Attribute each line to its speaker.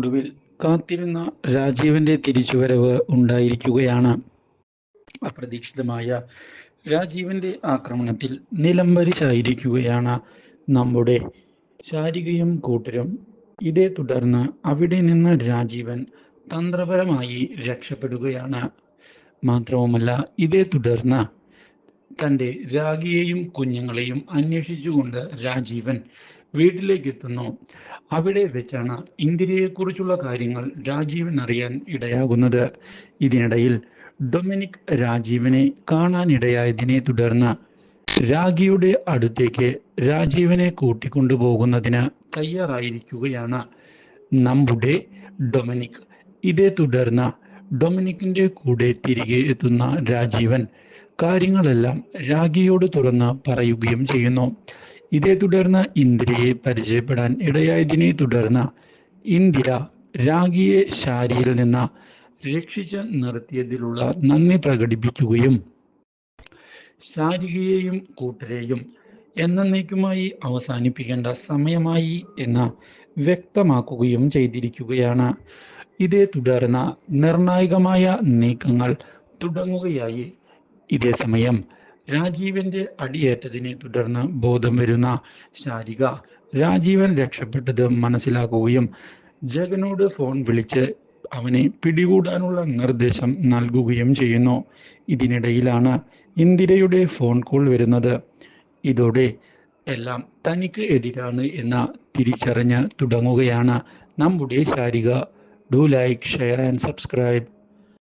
Speaker 1: ഒടുവിൽ കാത്തിരുന്ന രാജീവന്റെ തിരിച്ചുവരവ് ഉണ്ടായിരിക്കുകയാണ്. അപ്രതീക്ഷിതമായ രാജീവന്റെ ആക്രമണത്തിൽ നിലംപരിശായിരിക്കുകയാണ് നമ്മുടെ ശാരികയും കൂട്ടരും. ഇതേ തുടർന്ന് അവിടെ നിന്ന് രാജീവൻ തന്ത്രപരമായി രക്ഷപ്പെടുകയാണ്. മാത്രവുമല്ല ഇതേ തുടർന്ന് തന്റെ രാഗിയെയും കുഞ്ഞുങ്ങളെയും അന്വേഷിച്ചുകൊണ്ട് രാജീവൻ വീട്ടിലേക്ക് എത്തുന്നു അവിടെ വെച്ചാണ് ഇന്ദിരയെക്കുറിച്ചുള്ള കാര്യങ്ങൾ രാജീവൻ അറിയാൻ ഇടയാകുന്നത്. ഇതിനിടയിൽ ഡൊമിനിക് രാജീവനെ കാണാനിടയായതിനെ തുടർന്ന് രാഗിയുടെ അടുത്തേക്ക് രാജീവനെ കൂട്ടിക്കൊണ്ടുപോകുന്നതിന് തയ്യാറായിരിക്കുകയാണ്. നമ്മുടെ ഡൊമിനിക്. ഇതേ തുടർന്ന് ഡൊമിനിക്കിന്റെ കൂടെ തിരികെ എത്തുന്ന രാജീവൻ കാര്യങ്ങളെല്ലാം രാഗിയോട് തുറന്ന് പറയുകയും ചെയ്യുന്നു. ഇതേ തുടർന്ന് ഇന്ദിരയെ പരിചയപ്പെടാൻ ഇടയായതിനെ തുടർന്ന് ഇന്ദിര രാഗിയെ ശാരിയിൽ നിന്ന് രക്ഷിച്ച് നിർത്തിയതിലുള്ള നന്ദി പ്രകടിപ്പിക്കുകയും ശാരികയെയും കൂട്ടരെയും എന്നേക്കുമായി അവസാനിപ്പിക്കേണ്ട സമയമായി എന്ന് വ്യക്തമാക്കുകയും ചെയ്തിരിക്കുകയാണ്. ഇതേ തുടർന്ന് നിർണായകമായ നീക്കങ്ങൾ തുടങ്ങുകയായി. ഇതേ സമയം രാജീവന്റെ അടിയേറ്റതിനെ തുടർന്ന് ബോധം വരുന്ന ശാരിക രാജീവൻ രക്ഷപ്പെട്ടത് മനസ്സിലാക്കുകയും ജഗനോട് ഫോൺ വിളിച്ച് അവനെ പിടികൂടാനുള്ള നിർദ്ദേശം നൽകുകയും ചെയ്യുന്നു. ഇതിനിടയിലാണ് ഇന്ദിരയുടെ ഫോൺ കോൾ വരുന്നത്. ഇതോടെ എല്ലാം തനിക്ക് എതിരാണ് എന്ന തിരിച്ചറിഞ്ഞ് തുടങ്ങുകയാണ്. നമ്മുടെ Sarika do like share and subscribe.